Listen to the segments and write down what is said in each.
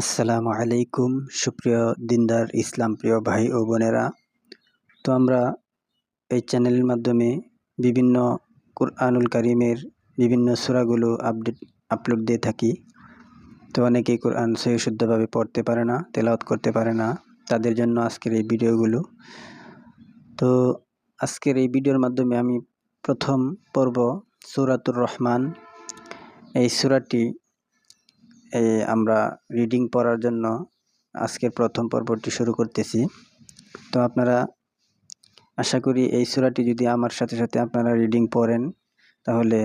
আসসালামু আলাইকুম, সুপ্রিয় দিনদার ইসলাম প্রিয় ভাই ও বোনেরা। তো আমরা এই চ্যানেলের মাধ্যমে বিভিন্ন কোরআনুল কারিমের বিভিন্ন সুরাগুলো আপডেট, আপলোড দিয়ে থাকি। তো অনেকেই কোরআন সহি শুদ্ধভাবে পড়তে পারে না, তেলাওয়াত করতে পারে না, তাদের জন্য আজকের এই ভিডিওগুলো। তো আজকের এই ভিডিওর মাধ্যমে আমি প্রথম পর্ব সুরাতুর রহমান। এই সুরাটি আমরা রিডিং পড়ার জন্য আজকের প্রথম পর্বটি শুরু করতেছি। তো আপনারা আশা করি এই সুরাটি যদি আমার সাথে সাথে আপনারা রিডিং পড়েন, তাহলে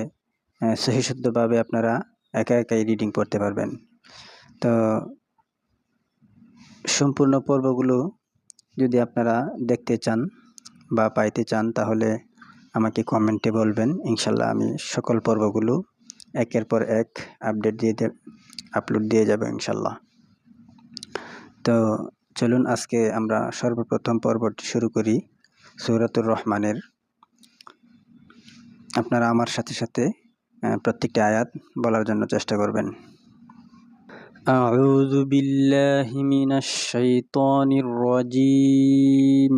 সহিশুদ্ধভাবে আপনারা একা একাই রিডিং পড়তে পারবেন। তো সম্পূর্ণ পর্বগুলো যদি আপনারা দেখতে চান বা পাইতে চান, তাহলে আমাকে কমেন্টে বলবেন। ইনশাল্লাহ আমি সকল পর্বগুলো একের পর এক আপডেট দিয়ে আপলোড দিয়ে যাবে ইনশাল্লাহ তো চলুন আজকে আমরা সর্বপ্রথম পর্বটি শুরু করি সৌরাতুর রহমানের আপনারা আমার সাথে সাথে প্রত্যেকটি আয়াত বলার জন্য চেষ্টা করবেন أعوذ بالله من الشيطان الرجيم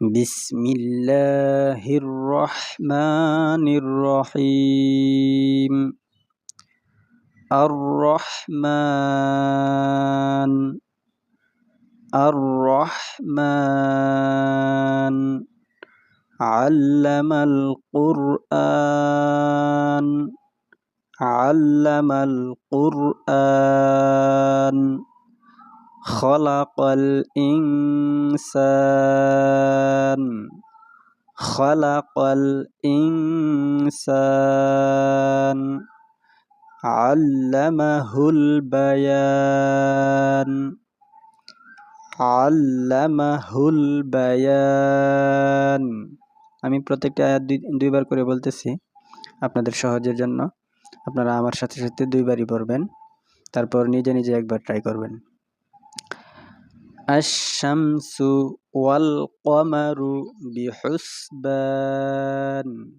بسم الله الرحمن الرحيم الرحمن. الرحمن. علم القرآن. علم القرآن. خلق الإنسان. خلق الإنسان. আল্লামাহুল বায়ান। আল্লামাহুল বায়ান। আমি প্রত্যেকটা আয়াত দুইবার করে বলতেছি আপনাদের সহজের জন্য। আপনারা আমার সাথে সাথে দুইবারই পড়বেন। তারপর নিজে নিজে একবার ট্রাই করবেন। আশামসু ওয়াল কমারু বিহুসবান।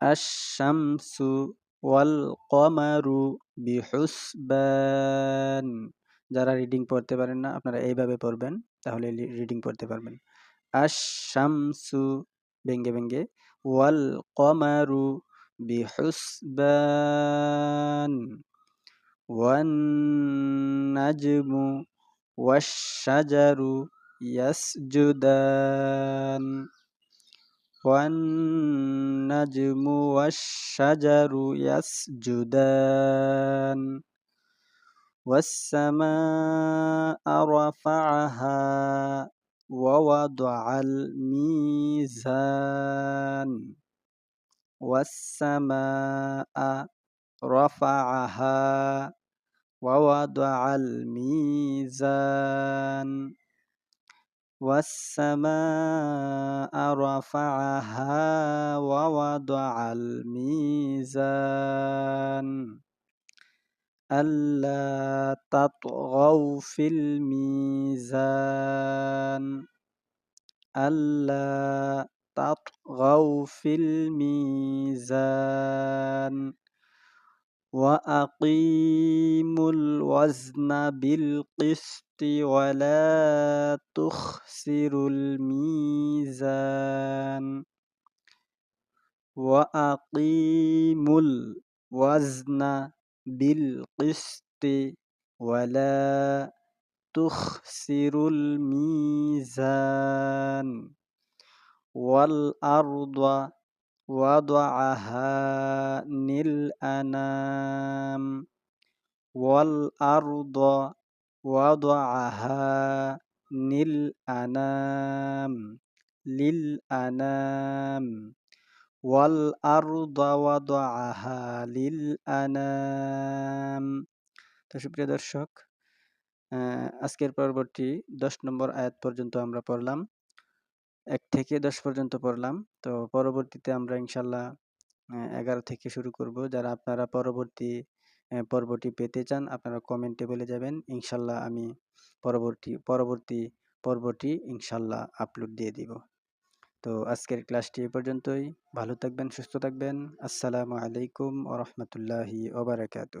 আশামসু ওয়াল কমারু বিহুসবান। যারা রিডিং পড়তে পারেন না, আপনারা এইভাবে পড়বেন, তাহলে রিডিং পড়তে পারবেন। আশামসু ভেঙ্গে ভেঙ্গে ওয়াল কমারু বিহুসবান। ওয়ান নাজমু ওয়াশাজারু ইয়াসজুদান। والنجم والشجر يسجدان والسماء رفعها ووضع الميزان والسماء رفعها ووضع الميزان والسماء رفعها ووضع الميزان ألا تطغوا في الميزان ألا تطغوا في الميزان وأقيموا الوزن بالقسط ولا تخسروا الميزان. وأقيموا الوزن بالقسط ولا تخسروا الميزان. والأرض وضعها للأنام والأرض وضعها للأنام للأنام والأرض وضعها للأنام তো সুপ্রিয় দর্শক আজকের পরবর্তী দশ নম্বর আয়াত পর্যন্ত আমরা পড়লাম এক থেকে দশ পর্যন্ত পড়লাম। তো পরবর্তীতে আমরা ইনশাল্লাহ এগারো থেকে শুরু করব। যারা আপনারা পরবর্তী পর্বটি পেতে চান, আপনারা কমেন্টে বলে যাবেন। ইনশাল্লাহ আমি পরবর্তী পরবর্তী পর্বটি ইনশাল্লাহ আপলোড দিয়ে দিব। তো আজকের ক্লাসটি এ পর্যন্তই। ভালো থাকবেন, সুস্থ থাকবেন। আসসালামু আলাইকুম ও রহমতুল্লাহি ওবরাকাতু